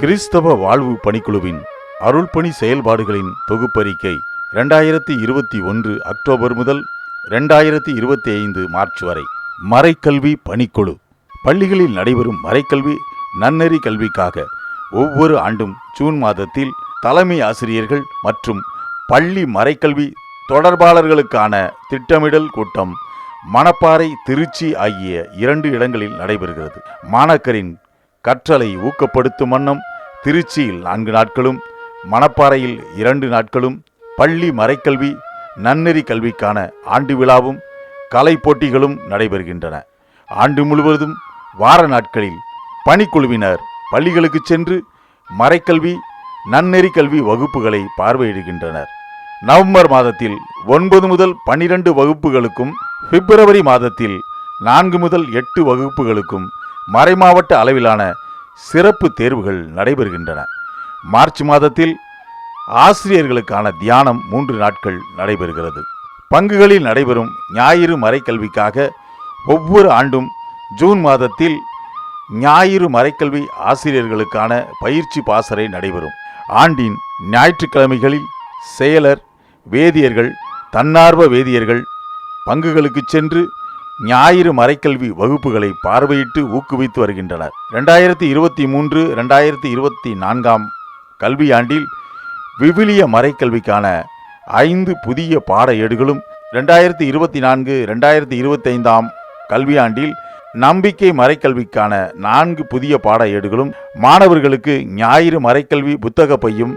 கிறிஸ்தவ வாழ்வு பணிக்குழுவின் அருள்பணி செயல்பாடுகளின் தொகுப்பறிக்கை இரண்டாயிரத்தி இருபத்தி ஒன்று அக்டோபர் முதல் இரண்டாயிரத்தி இருபத்தி ஐந்து மார்ச் வரை. மறைக்கல்வி பணிக்குழு. பள்ளிகளில் நடைபெறும் மறைக்கல்வி நன்னெறி கல்விக்காக ஒவ்வொரு ஆண்டும் ஜூன் மாதத்தில் தலைமை ஆசிரியர்கள் மற்றும் பள்ளி மறைக்கல்வி தொடர்பாளர்களுக்கான திட்டமிடல் கூட்டம் மணப்பாறை திருச்சி ஆகிய இரண்டு இடங்களில் நடைபெறுகிறது. மாணாக்கரின் கற்றலை ஊக்கப்படுத்தும் வண்ணம் திருச்சியில் நான்கு நாட்களும் மணப்பாறையில் இரண்டு நாட்களும் பள்ளி மறைக்கல்வி நன்னெறி கல்விக்கான ஆண்டு விழாவும் கலை போட்டிகளும் நடைபெறுகின்றன. ஆண்டு முழுவதும் வார நாட்களில் பணிக்குழுவினர் பள்ளிகளுக்கு சென்று மறைக்கல்வி நன்னெறி கல்வி வகுப்புகளை பார்வையிடுகின்றனர். நவம்பர் மாதத்தில் ஒன்பது முதல் பனிரெண்டு வகுப்புகளுக்கும் பிப்ரவரி மாதத்தில் நான்கு முதல் எட்டு வகுப்புகளுக்கும் மறைமாவட்ட அளவிலான சிறப்பு தேர்வுகள் நடைபெறுகின்றன. மார்ச் மாதத்தில் ஆசிரியர்களுக்கான தியானம் மூன்று நாட்கள் நடைபெறுகிறது. பங்குகளில் நடைபெறும் ஞாயிறு மறைக்கல்விக்காக ஒவ்வொரு ஆண்டும் ஜூன் மாதத்தில் ஞாயிறு மறைக்கல்வி ஆசிரியர்களுக்கான பயிற்சி பாசறை நடைபெறும். ஆண்டின் ஞாயிற்றுக்கிழமைகளில் செயலர் வேதியர்கள் தன்னார்வ வேதியர்கள் பங்குகளுக்கு சென்று ஞாயிறு மறைக்கல்வி வகுப்புகளை பார்வையிட்டு ஊக்குவித்து வருகின்றனர். ரெண்டாயிரத்தி இருபத்தி மூன்று ரெண்டாயிரத்தி இருபத்தி நான்காம் கல்வியாண்டில் விவிலிய மறைக்கல்விக்கான ஐந்து புதிய பாட ஏடுகளும் ரெண்டாயிரத்தி இருபத்தி நான்கு ரெண்டாயிரத்தி இருபத்தைந்தாம் கல்வியாண்டில் நம்பிக்கை மறைக்கல்விக்கான நான்கு புதிய பாட ஏடுகளும் மாணவர்களுக்கு ஞாயிறு மறைக்கல்வி புத்தக பையும்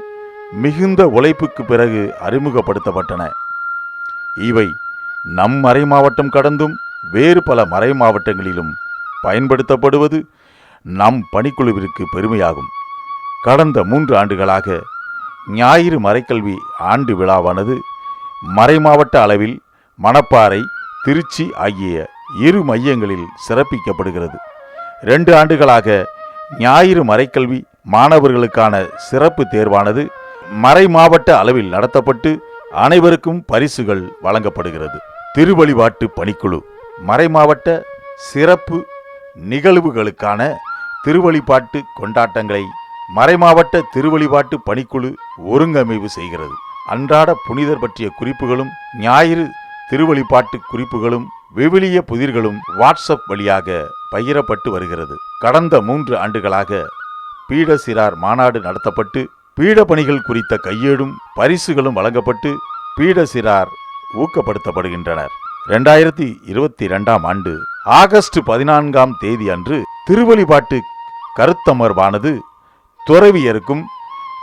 மிகுந்த உழைப்புக்கு பிறகு அறிமுகப்படுத்தப்பட்டன. இவை நம் மறை மாவட்டம் கடந்தும் வேறு பல மறை மாவட்டங்களிலும் பயன்படுத்தப்படுவது நம் பணிக்குழுவிற்கு பெருமையாகும். கடந்த மூன்று ஆண்டுகளாக ஞாயிறு மறைக்கல்வி ஆண்டு விழாவானது மறைமாவட்ட அளவில் மணப்பாறை திருச்சி ஆகிய இரு மையங்களில் சிறப்பிக்கப்படுகிறது. ரெண்டு ஆண்டுகளாக ஞாயிறு மறைக்கல்வி மாணவர்களுக்கான சிறப்பு தேர்வானது மறை மாவட்ட அளவில் நடத்தப்பட்டு அனைவருக்கும் பரிசுகள் வழங்கப்படுகிறது. திருவழிபாட்டு பணிக்குழு. மறைமாவட்ட சிறப்பு நிகழ்வுகளுக்கான திருவழிபாட்டு கொண்டாட்டங்களை மறைமாவட்ட திருவழிபாட்டு பணிக்குழு ஒருங்கமைவு செய்கிறது. அன்றாட புனிதர் பற்றிய குறிப்புகளும் ஞாயிறு திருவழிபாட்டு குறிப்புகளும் விவிலிய புதிர்களும் வாட்ஸ்அப் வழியாக பகிரப்பட்டு வருகிறது. கடந்த மூன்று ஆண்டுகளாக பீடசிறார் மாநாடு நடத்தப்பட்டு பீட பணிகள் குறித்த கையேடும் பரிசுகளும் வழங்கப்பட்டு பீடசிறார் ஊக்கப்படுத்தப்படுகின்றனர். ரெண்டாயிரத்தி இருபத்தி ரெண்டாம் ஆண்டு ஆகஸ்ட் பதினான்காம் தேதி அன்று திருவழிபாட்டு கருத்தமர்வானது துறவியருக்கும்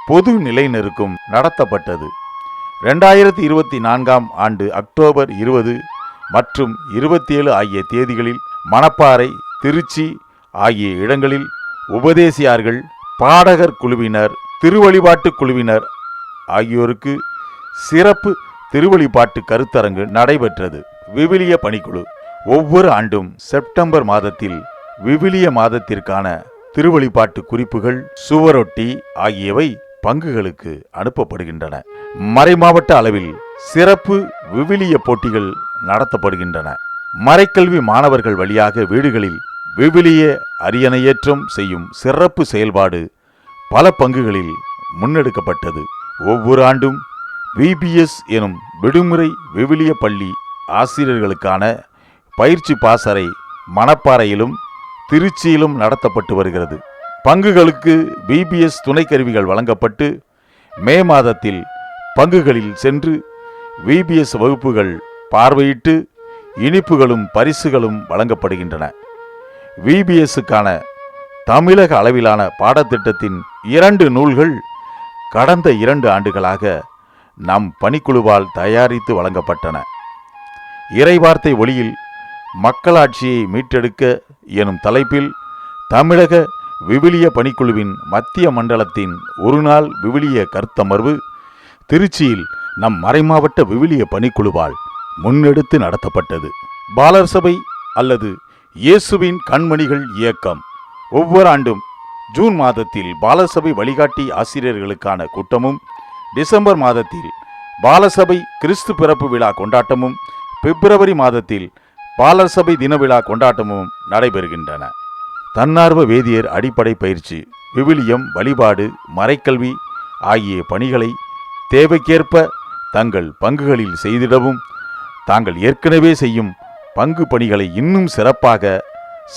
பொது நிலையினருக்கும் நடத்தப்பட்டது. ரெண்டாயிரத்தி இருபத்தி நான்காம் ஆண்டு அக்டோபர் இருபது மற்றும் இருபத்தி ஏழு ஆகிய தேதிகளில் மணப்பாறை திருச்சி ஆகிய இடங்களில் உபதேசியார்கள் பாடகர் குழுவினர் திருவழிபாட்டு குழுவினர் ஆகியோருக்கு சிறப்பு திருவழிபாட்டு கருத்தரங்கு நடைபெற்றது. விவிலிய பணிக்குழு. ஒவ்வொரு ஆண்டும் செப்டம்பர் மாதத்தில் விவிலிய மாதத்திற்கான திருவழிபாட்டு குறிப்புகள் சுவரொட்டி ஆகியவை பங்குகளுக்கு அனுப்பப்படுகின்றன. மறைமாவட்ட அளவில் சிறப்பு விவிலிய போட்டிகள் நடத்தப்படுகின்றன. மறைக்கல்வி மாணவர்கள் வழியாக வீடுகளில் விவிலிய அரியணையேற்றம் செய்யும் சிறப்பு செயல்பாடு பல பங்குகளில் முன்னெடுக்கப்பட்டது. ஒவ்வொரு ஆண்டும் விபிஎஸ் எனும் விடுமுறை விவிலிய பள்ளி ஆசிரியர்களுக்கான பயிற்சி பாசறை மணப்பாறையிலும் திருச்சியிலும் நடத்தப்பட்டு வருகிறது. பங்குகளுக்கு விபிஎஸ் துணைக்கருவிகள் வழங்கப்பட்டு மே மாதத்தில் பங்குகளில் சென்று விபிஎஸ் வகுப்புகள் பார்வையிட்டு இனிப்புகளும் பரிசுகளும் வழங்கப்படுகின்றன. விபிஎஸ்ஸுக்கான தமிழக அளவிலான பாடத்திட்டத்தின் இரண்டு நூல்கள் கடந்த இரண்டு ஆண்டுகளாக நம் பணிக்குழுவால் தயாரித்து வழங்கப்பட்டன. இறைவார்த்தை ஒளியில் மக்களாட்சியை மீட்டெடுக்க எனும் தலைப்பில் தமிழக விவிலிய பணிக்குழுவின் மத்திய மண்டலத்தின் ஒருநாள் விவிலிய கருத்தமர்வு திருச்சியில் நம் மறைமாவட்ட விவிலிய பணிக்குழுவால் முன்னெடுத்து நடத்தப்பட்டது. பாலர் சபை அல்லது இயேசுவின் கண்மணிகள் இயக்கம். ஒவ்வொரு ஆண்டும் ஜூன் மாதத்தில் பாலசபை வழிகாட்டி ஆசிரியர்களுக்கான கூட்டமும் டிசம்பர் மாதத்தில் பாலசபை கிறிஸ்து பிறப்பு விழா கொண்டாட்டமும் பிப்ரவரி மாதத்தில் பாலசபை தின விழா கொண்டாட்டமும் நடைபெறுகின்றன. தன்னார்வ வேதியர் அடிப்படை பயிற்சி விவிலியம் வழிபாடு மறைக்கல்வி ஆகிய பணிகளை தேவைக்கேற்ப தங்கள் பங்குகளில் செய்திடவும் தாங்கள் ஏற்கனவே செய்யும் பங்கு பணிகளை இன்னும் சிறப்பாக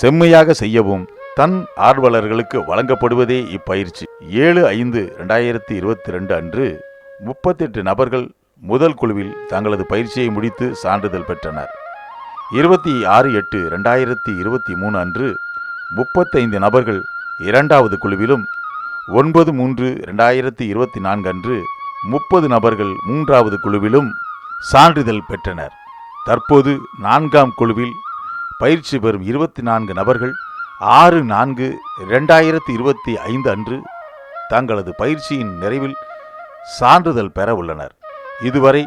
செம்மையாக செய்யவும் தன் ஆர்வலர்களுக்கு வழங்கப்படுவதே இப்பயிற்சி. ஏழு ஐந்து ரெண்டாயிரத்தி இருபத்தி ரெண்டு அன்று முப்பத்தெட்டு நபர்கள் முதல் குழுவில் தங்களது பயிற்சியை முடித்து சான்றிதழ் பெற்றனர். இருபத்தி ஆறு எட்டு ரெண்டாயிரத்தி இருபத்தி மூணு அன்று முப்பத்தைந்து நபர்கள் இரண்டாவது குழுவிலும் ஒன்பது மூன்று ரெண்டாயிரத்தி இருபத்தி நான்கு அன்று முப்பது நபர்கள் மூன்றாவது குழுவிலும் சான்றிதழ் பெற்றனர். தற்போது நான்காம் குழுவில் பயிற்சி பெறும் இருபத்தி நான்கு நபர்கள் ஆறு நான்கு ரெண்டாயிரத்தி இருபத்தி ஐந்து அன்று தங்களது பயிற்சியின் நிறைவில் சான்றிதழ் பெற உள்ளனர். இதுவரை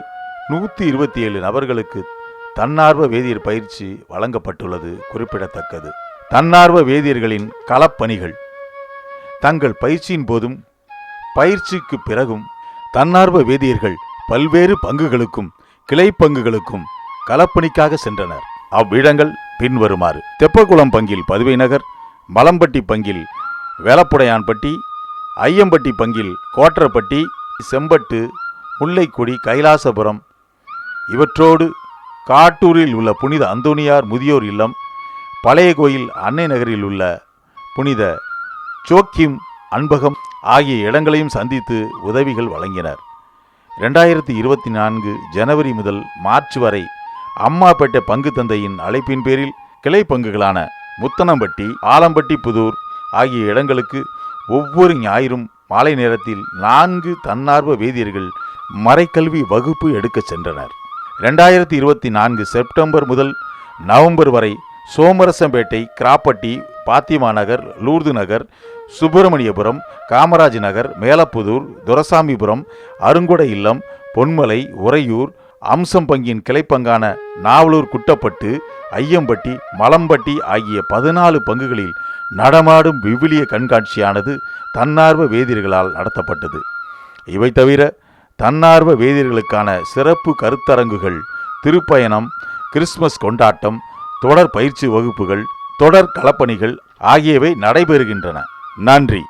நூற்றி இருபத்தி ஏழு நபர்களுக்கு தன்னார்வ வேதியர் பயிற்சி வழங்கப்பட்டுள்ளது குறிப்பிடத்தக்கது. தன்னார்வ வேதியர்களின் களப்பணிகள் தங்கள் பயிற்சியின் போதும் பயிற்சிக்கு பிறகும் தன்னார்வ வேதியர்கள் பல்வேறு பங்குகளுக்கும் கிளை பங்குகளுக்கும் களப்பணிக்காக சென்றனர். அவ்விடங்கள் பின்வருமாறு. தெப்பக்குளம் பங்கில் பதுவை நகர் மலம்பட்டி பங்கில் வேலப்புடையான்பட்டி ஐயம்பட்டி பங்கில் கோட்டரப்பட்டி செம்பட்டு முல்லைக்குடி கைலாசபுரம். இவற்றோடு காட்டூரில் உள்ள புனித அந்தோனியார் முதியோர் இல்லம் பழைய கோயில் அன்னை நகரில் உள்ள புனித சோக்கிம் அன்பகம் ஆகிய இடங்களையும் சந்தித்து உதவிகள் வழங்கினர். ரெண்டாயிரத்தி இருபத்தி நான்கு ஜனவரி முதல் மார்ச் வரை அம்மாப்பேட்டை பங்கு தந்தையின் அழைப்பின் பேரில் கிளை பங்குகளான முத்தனம்பட்டி ஆலம்பட்டி புதூர் ஆகிய இடங்களுக்கு ஒவ்வொரு ஞாயிறும் மாலை நேரத்தில் நான்கு தன்னார்வ வேதியர்கள் மறைக்கல்வி வகுப்பு எடுக்கச் சென்றனர். ரெண்டாயிரத்தி இருபத்தி நான்கு செப்டம்பர் முதல் நவம்பர் வரை சோமரசம்பேட்டை கிராப்பட்டி பாத்திமா நகர் லூர்து நகர் சுப்பிரமணியபுரம் காமராஜ் நகர் மேலப்புதூர் துரசாமிபுரம் அருங்கொடை இல்லம் பொன்மலை உறையூர் அம்சம் பங்கின் கிளைப்பங்கான நாவலூர் குட்டப்பட்டு ஐயம்பட்டி மலம்பட்டி ஆகிய பதினாலு பங்குகளில் நடமாடும் விவிலிய கண்காட்சியானது தன்னார்வ வேதியர்களால் நடத்தப்பட்டது. இவை தவிர தன்னார்வ வேதியர்களுக்கான சிறப்பு கருத்தரங்குகள் திருப்பயணம் கிறிஸ்மஸ் கொண்டாட்டம் தொடர் பயிற்சி வகுப்புகள் தொடர் களப்பணிகள் ஆகியவை நடைபெறுகின்றன. நன்றி.